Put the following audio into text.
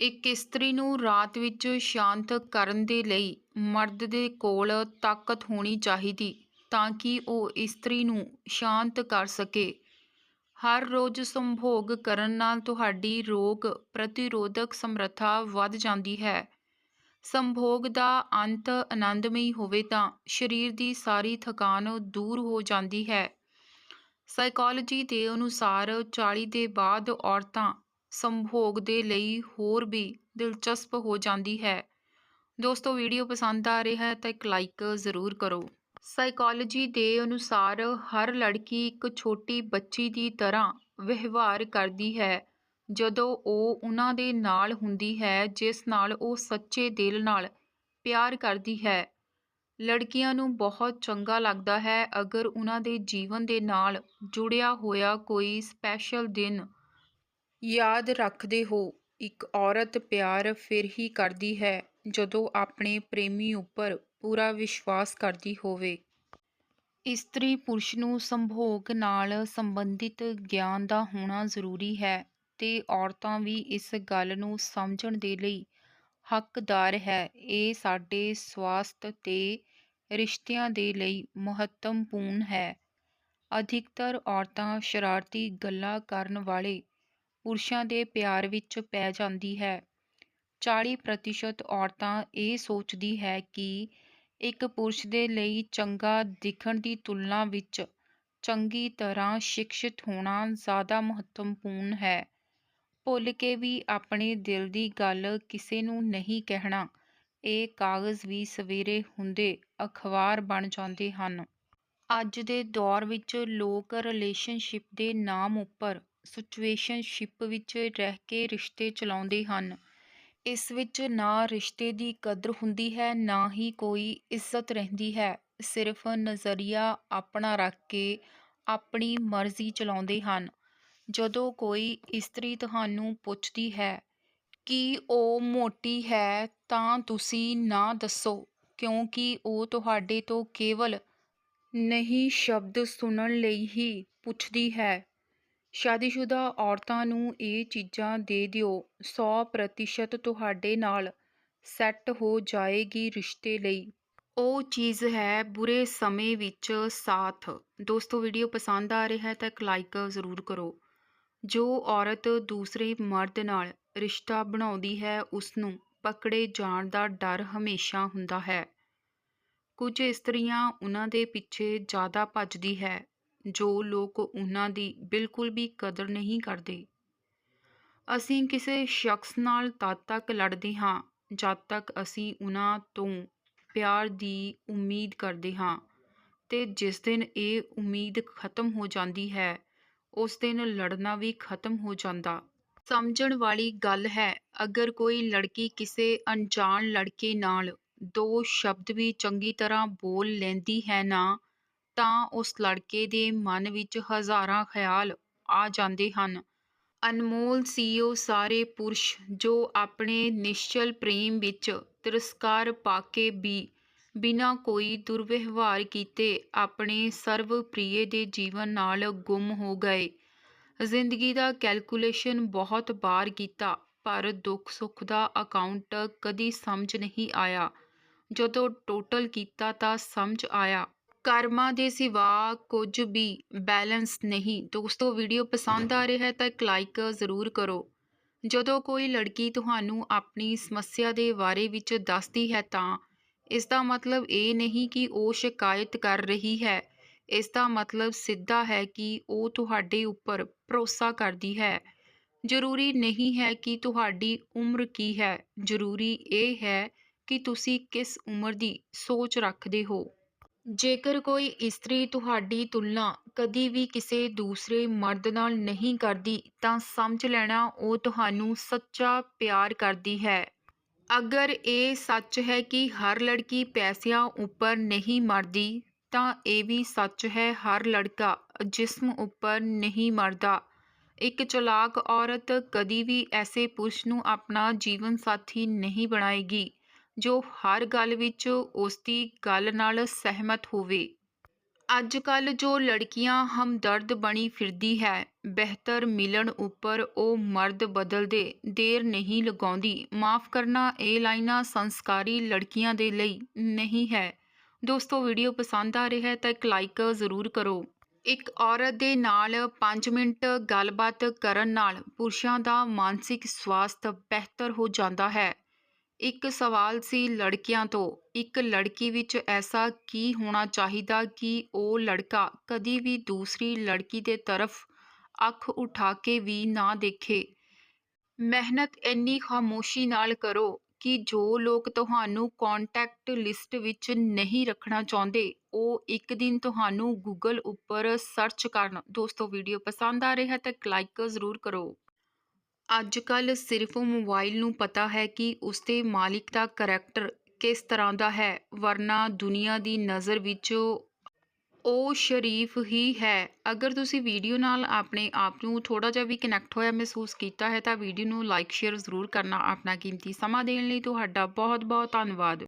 ਇੱਕ ਇਸਤਰੀ ਨੂੰ ਰਾਤ ਵਿੱਚ ਸ਼ਾਂਤ ਕਰਨ ਦੇ ਲਈ ਮਰਦ ਦੇ ਕੋਲ ਤਾਕਤ ਹੋਣੀ ਚਾਹੀਦੀ ਤਾਂ ਕਿ ਉਹ ਇਸਤਰੀ ਨੂੰ ਸ਼ਾਂਤ ਕਰ ਸਕੇ। ਹਰ ਰੋਜ਼ ਸੰਭੋਗ ਕਰਨ ਨਾਲ ਤੁਹਾਡੀ ਰੋਗ ਪ੍ਰਤੀਰੋਧਕ ਸਮਰੱਥਾ ਵੱਧ ਜਾਂਦੀ ਹੈ। ਸੰਭੋਗ ਦਾ ਅੰਤ ਆਨੰਦਮਈ ਹੋਵੇ ਤਾਂ ਸਰੀਰ ਦੀ ਸਾਰੀ ਥਕਾਨ ਦੂਰ ਹੋ ਜਾਂਦੀ ਹੈ। ਸਾਈਕੋਲੋਜੀ ਦੇ ਅਨੁਸਾਰ 40 ਦੇ ਬਾਅਦ ਔਰਤਾਂ ਸੰਭੋਗ ਦੇ ਲਈ ਹੋਰ ਵੀ ਦਿਲਚਸਪ ਹੋ ਜਾਂਦੀ ਹੈ। ਦੋਸਤੋ, ਵੀਡੀਓ ਪਸੰਦ ਆ ਰਿਹਾ ਹੈ ਤਾਂ ਇੱਕ ਲਾਈਕ ਜ਼ਰੂਰ ਕਰੋ। ਸਾਈਕੋਲੋਜੀ ਦੇ ਅਨੁਸਾਰ ਹਰ ਲੜਕੀ ਇੱਕ ਛੋਟੀ ਬੱਚੀ ਦੀ ਤਰ੍ਹਾਂ ਵਿਵਹਾਰ ਕਰਦੀ ਹੈ, ਜਦੋਂ ਉਹ ਉਹਨਾਂ ਦੇ ਨਾਲ ਹੁੰਦੀ ਹੈ, ਜਿਸ ਨਾਲ ਉਹ ਸੱਚੇ ਦਿਲ ਨਾਲ ਪਿਆਰ ਕਰਦੀ ਹੈ। ਲੜਕੀਆਂ ਨੂੰ ਬਹੁਤ ਚੰਗਾ ਲੱਗਦਾ ਹੈ ਅਗਰ ਉਹਨਾਂ ਦੇ ਜੀਵਨ ਦੇ ਨਾਲ ਜੁੜਿਆ ਹੋਇਆ ਕੋਈ ਸਪੈਸ਼ਲ ਦਿਨ ਯਾਦ ਰੱਖਦੇ ਹੋ, ਇੱਕ ਔਰਤ ਪਿਆਰ ਫਿਰ ਹੀ ਕਰਦੀ ਹੈ, ਜਦੋਂ ਆਪਣੇ ਪ੍ਰੇਮੀ ਉੱਪਰ ਪੂਰਾ ਵਿਸ਼ਵਾਸ ਕਰਦੀ ਹੋਵੇ। ਇਸਤਰੀ ਪੁਰਸ਼ ਨੂੰ ਸੰਭੋਗ ਨਾਲ ਸੰਬੰਧਿਤ ਗਿਆਨ ਦਾ ਹੋਣਾ ਜ਼ਰੂਰੀ ਹੈ ਤੇ ਔਰਤਾਂ ਵੀ ਇਸ ਗੱਲ ਨੂੰ ਸਮਝਣ ਦੇ ਲਈ ਹੱਕਦਾਰ ਹੈ। ਇਹ ਸਾਡੇ ਸਵਾਸਥ ਤੇ ਰਿਸ਼ਤਿਆਂ ਦੇ ਲਈ ਮਹੱਤਵਪੂਰਨ ਹੈ। ਅਧਿਕਤਰ ਔਰਤਾਂ ਸ਼ਰਾਰਤੀ ਗੱਲਾਂ ਕਰਨ ਵਾਲੇ ਪੁਰਸ਼ਾਂ ਦੇ ਪਿਆਰ ਵਿੱਚ ਪੈ ਜਾਂਦੀ ਹੈ। 40% ਔਰਤਾਂ ਇਹ ਸੋਚਦੀ ਹੈ ਕਿ ਇੱਕ ਪੁਰਸ਼ ਦੇ ਲਈ ਚੰਗਾ ਦਿਖਣ ਦੀ ਤੁਲਨਾ ਵਿੱਚ ਚੰਗੀ ਤਰ੍ਹਾਂ ਸ਼ਿਕਸ਼ਿਤ ਹੋਣਾ ਜ਼ਿਆਦਾ ਮਹੱਤਵਪੂਰਨ ਹੈ। ਭੁੱਲ ਕੇ ਵੀ ਆਪਣੇ ਦਿਲ ਦੀ ਗੱਲ ਕਿਸੇ ਨੂੰ ਨਹੀਂ ਕਹਿਣਾ, ਇਹ ਕਾਗਜ਼ ਵੀ ਸਵੇਰੇ ਹੁੰਦੇ ਅਖਬਾਰ ਬਣ ਜਾਂਦੇ ਹਨ। ਅੱਜ ਦੇ ਦੌਰ ਵਿੱਚ ਲੋਕ ਰਿਲੇਸ਼ਨਸ਼ਿਪ ਦੇ ਨਾਮ ਉੱਪਰ ਸਿਚੁਏਸ਼ਨਸ਼ਿਪ ਵਿੱਚ ਰਹਿ ਕੇ ਰਿਸ਼ਤੇ ਚਲਾਉਂਦੇ ਹਨ। ਇਸ ਵਿੱਚ ਨਾ ਰਿਸ਼ਤੇ ਦੀ ਕਦਰ ਹੁੰਦੀ ਹੈ, ਨਾ ਹੀ ਕੋਈ ਇੱਜ਼ਤ ਰਹਿੰਦੀ ਹੈ। ਸਿਰਫ ਨਜ਼ਰੀਆ ਆਪਣਾ ਰੱਖ ਕੇ ਆਪਣੀ ਮਰਜ਼ੀ ਚਲਾਉਂਦੇ ਹਨ। ਜਦੋਂ ਕੋਈ ਇਸਤਰੀ ਤੁਹਾਨੂੰ ਪੁੱਛਦੀ ਹੈ ਕਿ ਉਹ ਮੋਟੀ ਹੈ ਤਾਂ ਤੁਸੀਂ ਨਾ ਦੱਸੋ, ਕਿਉਂਕਿ ਉਹ ਤੁਹਾਡੇ ਤੋਂ ਕੇਵਲ ਨਹੀਂ ਸ਼ਬਦ ਸੁਣਨ ਲਈ ਹੀ ਪੁੱਛਦੀ ਹੈ। ਸ਼ਾਦੀशुदा ਔਰਤਾਂ ਨੂੰ ਇਹ ਚੀਜ਼ਾਂ ਦੇ ਦਿਓ 100% ਤੁਹਾਡੇ ਨਾਲ ਸੈੱਟ ਹੋ ਜਾਏਗੀ ਰਿਸ਼ਤੇ ਲਈ। ਉਹ ਚੀਜ਼ ਹੈ ਬੁਰੇ ਸਮੇਂ ਵਿੱਚ ਸਾਥ। ਦੋਸਤੋ, ਵੀਡੀਓ ਪਸੰਦ ਆ ਰਿਹਾ ਹੈ ਤਾਂ ਇੱਕ ਲਾਈਕ ਜ਼ਰੂਰ ਕਰੋ। ਜੋ ਔਰਤ ਦੂਸਰੇ ਮਰਦ ਨਾਲ ਰਿਸ਼ਤਾ ਬਣਾਉਂਦੀ ਹੈ ਉਸ ਨੂੰ ਪਕੜੇ ਜਾਣ ਦਾ ਡਰ ਹਮੇਸ਼ਾ ਹੁੰਦਾ ਹੈ। ਕੁਝ ਇਸਤਰੀਆਂ ਉਹਨਾਂ ਦੇ ਪਿੱਛੇ ਜ਼ਿਆਦਾ ਭੱਜਦੀ ਹੈ। ਜੋ ਲੋਕ ਉਹਨਾਂ ਦੀ ਬਿਲਕੁਲ ਵੀ ਕਦਰ ਨਹੀਂ ਕਰਦੇ। ਅਸੀਂ ਕਿਸੇ ਸ਼ਖਸ ਨਾਲ ਤਦ ਤੱਕ ਲੜਦੇ ਹਾਂ ਜਦ ਤੱਕ ਅਸੀਂ ਉਹਨਾਂ ਤੋਂ ਪਿਆਰ ਦੀ ਉਮੀਦ ਕਰਦੇ ਹਾਂ ਤੇ ਜਿਸ ਦਿਨ ਇਹ ਉਮੀਦ ਖਤਮ ਹੋ ਜਾਂਦੀ ਹੈ, ਉਸ ਦਿਨ ਲੜਨਾ ਵੀ ਖਤਮ ਹੋ ਜਾਂਦਾ। ਸਮਝਣ ਵਾਲੀ ਗੱਲ ਹੈ, ਅਗਰ ਕੋਈ ਲੜਕੀ ਕਿਸੇ ਅਣਜਾਣ ਲੜਕੇ ਨਾਲ ਦੋ ਸ਼ਬਦ ਵੀ ਚੰਗੀ ਤਰ੍ਹਾਂ ਬੋਲ ਲੈਂਦੀ ਹੈ ਨਾ ਤਾਂ ਉਸ ਲੜਕੇ ਦੇ ਮਨ ਵਿੱਚ ਹਜ਼ਾਰਾਂ ਖਿਆਲ ਆ ਜਾਂਦੇ ਹਨ। ਅਨਮੋਲ ਸੀ ਉਹ ਸਾਰੇ ਪੁਰਸ਼ ਜੋ ਆਪਣੇ ਨਿਸ਼ਚਲ ਪ੍ਰੇਮ ਵਿੱਚ ਤਿਰਸਕਾਰ ਪਾ ਕੇ ਵੀ ਬਿਨਾਂ ਕੋਈ ਦੁਰਵਿਵਹਾਰ ਕੀਤੇ ਆਪਣੇ ਸਰਵ ਦੇ ਜੀਵਨ ਨਾਲ ਗੁੰਮ ਹੋ ਗਏ। ਜ਼ਿੰਦਗੀ ਦਾ ਕੈਲਕੂਲੇਸ਼ਨ ਬਹੁਤ ਬਾਰ ਕੀਤਾ, ਪਰ ਦੁੱਖ ਸੁੱਖ ਦਾ ਅਕਾਊਂਟ ਕਦੀ ਸਮਝ ਨਹੀਂ ਆਇਆ। ਜਦੋਂ ਟੋਟਲ ਕੀਤਾ ਤਾਂ ਸਮਝ ਆਇਆ ਕਰਮਾਂ ਦੇ ਸਿਵਾ ਕੁਝ ਵੀ ਬੈਲੈਂਸ ਨਹੀਂ। ਦੋਸਤੋ ਵੀਡੀਓ ਪਸੰਦ ਆ ਰਿਹਾ ਹੈ ਤਾਂ ਇੱਕ ਲਾਈਕ ਜ਼ਰੂਰ ਕਰੋ। ਜਦੋਂ ਕੋਈ ਲੜਕੀ ਤੁਹਾਨੂੰ ਆਪਣੀ ਸਮੱਸਿਆ ਦੇ ਬਾਰੇ ਵਿੱਚ ਦੱਸਦੀ ਹੈ ਤਾਂ ਇਸ ਦਾ ਮਤਲਬ ਇਹ ਨਹੀਂ ਕਿ ਉਹ ਸ਼ਿਕਾਇਤ ਕਰ ਰਹੀ ਹੈ। ਇਸ ਦਾ ਮਤਲਬ ਸਿੱਧਾ ਹੈ ਕਿ ਉਹ ਤੁਹਾਡੇ ਉੱਪਰ ਭਰੋਸਾ ਕਰਦੀ ਹੈ। ਜ਼ਰੂਰੀ ਨਹੀਂ ਹੈ ਕਿ ਤੁਹਾਡੀ ਉਮਰ ਕੀ ਹੈ। ਜ਼ਰੂਰੀ ਇਹ ਹੈ ਕਿ ਤੁਸੀਂ ਕਿਸ ਉਮਰ ਦੀ ਸੋਚ ਰੱਖਦੇ ਹੋ। ਜੇਕਰ ਕੋਈ ਇਸਤਰੀ ਤੁਹਾਡੀ ਤੁਲਨਾ ਕਦੀ ਵੀ ਕਿਸੇ ਦੂਸਰੇ ਮਰਦ ਨਾਲ ਨਹੀਂ ਕਰਦੀ, ਤਾਂ ਸਮਝ ਲੈਣਾ ਉਹ ਤੁਹਾਨੂੰ ਸੱਚਾ ਪਿਆਰ ਕਰਦੀ ਹੈ। ਅਗਰ ਇਹ ਸੱਚ ਹੈ ਕਿ ਹਰ ਲੜਕੀ ਪੈਸਿਆਂ ਉੱਪਰ ਨਹੀਂ ਮਰਦੀ, ਤਾਂ ਇਹ ਵੀ ਸੱਚ ਹੈ ਹਰ ਲੜਕਾ ਜਿਸਮ ਉੱਪਰ ਨਹੀਂ ਮਰਦਾ। ਇੱਕ ਚਲਾਕ ਔਰਤ ਕਦੀ ਵੀ ਐਸੇ ਪੁਰਸ਼ ਨੂੰ ਆਪਣਾ ਜੀਵਨ ਸਾਥੀ ਨਹੀਂ ਬਣਾਏਗੀ। ਜੋ ਹਰ ਗੱਲ ਵਿੱਚ ਉਸ ਦੀ ਗੱਲ ਨਾਲ ਸਹਿਮਤ ਹੋਵੇ। ਅੱਜ ਕੱਲ੍ਹ ਜੋ ਲੜਕੀਆਂ ਹਮਦਰਦ ਬਣੀ ਫਿਰਦੀ ਹੈ, ਬਿਹਤਰ ਮਿਲਣ ਉੱਪਰ ਉਹ ਮਰਦ ਬਦਲਦੇ ਦੇਰ ਨਹੀਂ ਲਗਾਉਂਦੀ। ਮਾਫ ਕਰਨਾ ਇਹ ਲਾਈਨਾਂ ਸੰਸਕਾਰੀ ਲੜਕੀਆਂ ਦੇ ਲਈ ਨਹੀਂ ਹੈ। ਦੋਸਤੋ, ਵੀਡੀਓ ਪਸੰਦ ਆ ਰਿਹਾ ਹੈ ਤਾਂ ਇੱਕ ਲਾਈਕ ਜ਼ਰੂਰ ਕਰੋ। ਇੱਕ ਔਰਤ ਦੇ ਨਾਲ 5 ਮਿੰਟ ਗੱਲਬਾਤ ਕਰਨ ਨਾਲ ਪੁਰਸ਼ਾਂ ਦਾ ਮਾਨਸਿਕ ਸਵਾਸਥ ਬਿਹਤਰ ਹੋ ਜਾਂਦਾ ਹੈ। ਇੱਕ ਸਵਾਲ ਸੀ ਲੜਕਿਆਂ ਤੋਂ। ਇੱਕ ਲੜਕੀ ਵਿੱਚ ਐਸਾ ਕੀ ਹੋਣਾ ਚਾਹੀਦਾ ਕਿ ਉਹ ਲੜਕਾ ਕਦੀ ਵੀ ਦੂਸਰੀ ਲੜਕੀ ਦੇ ਤਰਫ ਅੱਖ ਉਠਾ ਕੇ ਵੀ ਨਾ ਦੇਖੇ? ਮਿਹਨਤ ਇੰਨੀ ਖਾਮੋਸ਼ੀ ਨਾਲ ਕਰੋ ਕਿ ਜੋ ਲੋਕ ਤੁਹਾਨੂੰ ਕੰਟੈਕਟ ਲਿਸਟ ਵਿੱਚ ਨਹੀਂ ਰੱਖਣਾ ਚਾਹੁੰਦੇ, ਉਹ ਇੱਕ ਦਿਨ ਤੁਹਾਨੂੰ ਗੂਗਲ ਉੱਪਰ ਸਰਚ ਕਰਨ। ਦੋਸਤੋ ਵੀਡੀਓ ਪਸੰਦ ਆ ਰਿਹਾ ਤਾਂ ਲਾਈਕ ਜ਼ਰੂਰ ਕਰੋ। ਅੱਜ ਕੱਲ੍ਹ ਸਿਰਫ ਮੋਬਾਈਲ ਨੂੰ ਪਤਾ ਹੈ ਕਿ ਉਸਦੇ ਮਾਲਿਕ ਦਾ ਕਰੈਕਟਰ ਕਿਸ ਤਰ੍ਹਾਂ ਦਾ ਹੈ, ਵਰਨਾ ਦੁਨੀਆ ਦੀ ਨਜ਼ਰ ਵਿੱਚ ਉਹ ਸ਼ਰੀਫ ਹੀ ਹੈ। ਅਗਰ ਤੁਸੀਂ ਵੀਡੀਓ ਨਾਲ ਆਪਣੇ ਆਪ ਨੂੰ ਥੋੜਾ ਜਿਹਾ ਵੀ ਕਨੈਕਟ ਹੋਇਆ ਮਹਿਸੂਸ ਕੀਤਾ ਹੈ ਤਾਂ ਵੀਡੀਓ ਨੂੰ ਲਾਈਕ ਸ਼ੇਅਰ ਜ਼ਰੂਰ ਕਰਨਾ ਆਪਣਾ ਕੀਮਤੀ ਸਮਾਂ ਦੇਣ ਲਈ। ਤੁਹਾਡਾ ਬਹੁਤ ਬਹੁਤ ਧੰਨਵਾਦ।